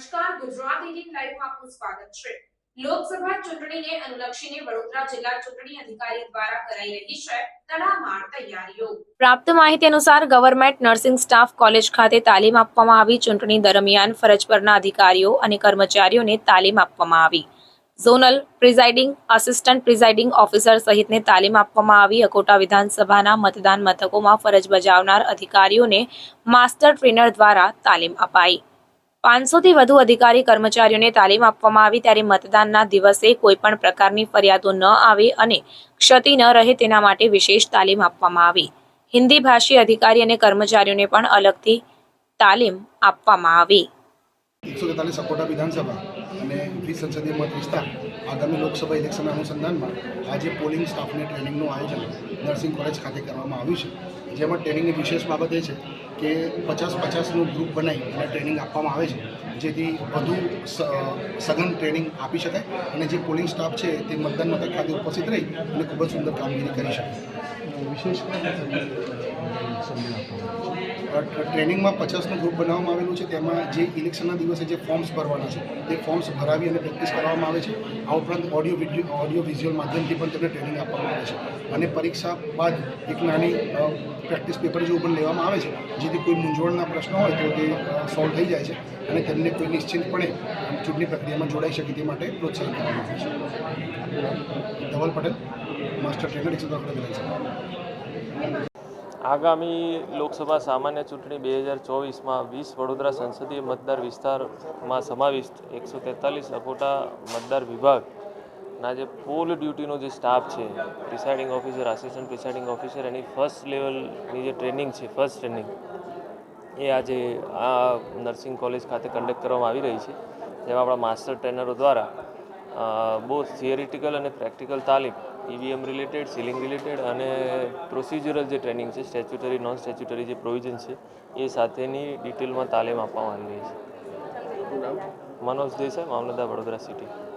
Bulletin લાઈવમાં આપનું સ્વાગત છે. લોકસભા ચૂંટણીને અનુલક્ષીને વડોદરા જિલ્લા ચૂંટણી અધિકારી દ્વારા કરાઈ રહી છે પ્રાપ્ત માહિતી અનુસાર ગવર્મેન્ટ નર્સિંગ સ્ટાફ કોલેજ ખાતે તાલીમ આપવામાં આવી. ચૂંટણી દરમિયાન ફરજ પરના અધિકારીઓ અને કર્મચારીઓને તાલીમ આપવામાં આવી. Zonal presiding assistant presiding officer સહિતને તાલીમ આપવામાં આવી. અકોટા વિધાનસભાના મતદાન મથકોમાં ફરજ બજાવનાર અધિકારીઓને માસ્ટર ટ્રેનર દ્વારા તાલીમ અપાઈ. પાંચસોથી વધુ અધિકારી કર્મચારીઓને તાલીમ આપવામાં આવી ત્યારે મતદાનના દિવસે કોઈ પણ પ્રકારની ફરિયાદો ન આવે અને ક્ષતિ ન રહે તેના માટે વિશેષ તાલીમ આપવામાં આવી. હિન્દી ભાષી અધિકારી અને કર્મચારીઓને પણ અલગથી તાલીમ આપવામાં આવી. એકસો તેતાલીસ અકોટા વિધાનસભા અને વીસ સંસદીય મત વિસ્તાર આગામી લોકસભા ઇલેક્શનના અનુસંધાનમાં આજે પોલિંગ સ્ટાફને ટ્રેનિંગનું આયોજન નર્સિંગ કોલેજ ખાતે કરવામાં આવ્યું છે. જેમાં ટ્રેનિંગની વિશેષ બાબત એ છે કે પચાસ પચાસનું ગ્રુપ બનાવી અને ટ્રેનિંગ આપવામાં આવે છે. જેથી વધુ સઘન ટ્રેનિંગ આપી શકાય અને જે પોલિંગ સ્ટાફ છે તે મતદાન મથક ખાતે ઉપસ્થિત રહી અને ખૂબ જ સુંદર કામગીરી કરી શકે. વિશેષ ટ્રેનિંગમાં પચાસનું ગ્રુપ બનાવવામાં આવેલું છે તેમાં જે ઇલેક્શનના દિવસે જે ફોર્મ્સ ભરવાના છે તે ફોર્મ્સ ભરાવી અને પ્રેક્ટિસ કરવામાં આવે છે. આ ઉપરાંત ઓડિયો વીડિયો, ઓડિયો વિઝ્યુઅલ માધ્યમથી પણ તેમને ટ્રેનિંગ આપવામાં આવે છે. અને પરીક્ષા બાદ એક નાની પ્રેક્ટિસ પેપર જેવું પણ લેવામાં આવે છે, જેથી કોઈ મૂંઝવણના પ્રશ્નો હોય તો તે સોલ્વ થઈ જાય છે અને તેમને કોઈ નિશ્ચિંતપણે ચૂંટણી પ્રક્રિયામાં જોડાઈ શકે તે માટે પ્રોત્સાહિત કરવામાં આવે છે. ધવલ પટેલ, માસ્ટર ટ્રેનર, એકસો વિધાનસભા આગામી લોકસભા સામાન્ય ચૂંટણી બે હજાર ચોવીસમાં વીસ વડોદરા સંસદીય મતદાર વિસ્તારમાં સમાવિષ્ટ એકસો તેતાલીસ અકોટા મતદાર વિભાગના જે પોલ ડ્યુટીનો જે સ્ટાફ છે presiding officer assistant presiding officer એની ફર્સ્ટ લેવલની જે ટ્રેનિંગ છે ફર્સ્ટ ટ્રેનિંગ એ આજે આ નર્સિંગ કોલેજ ખાતે કન્ડક્ટ કરવામાં આવી રહી છે. જેમાં આપણા માસ્ટર ટ્રેનરો દ્વારા બહુ થિયરિટિકલ અને પ્રેક્ટિકલ તાલીમ ઈવીએમ રિલેટેડ સીલિંગ રિલેટેડ અને પ્રોસિજરલ જે ટ્રેનિંગ છે સ્ટેચ્યુટરી નોન સ્ટેચ્યુટરી જે પ્રોવિઝન છે એ સાથેની ડિટેલમાં તાલીમ આપવામાં આવી રહી છે મનોજ દેસાઈ મામલતદાર વડોદરા સિટી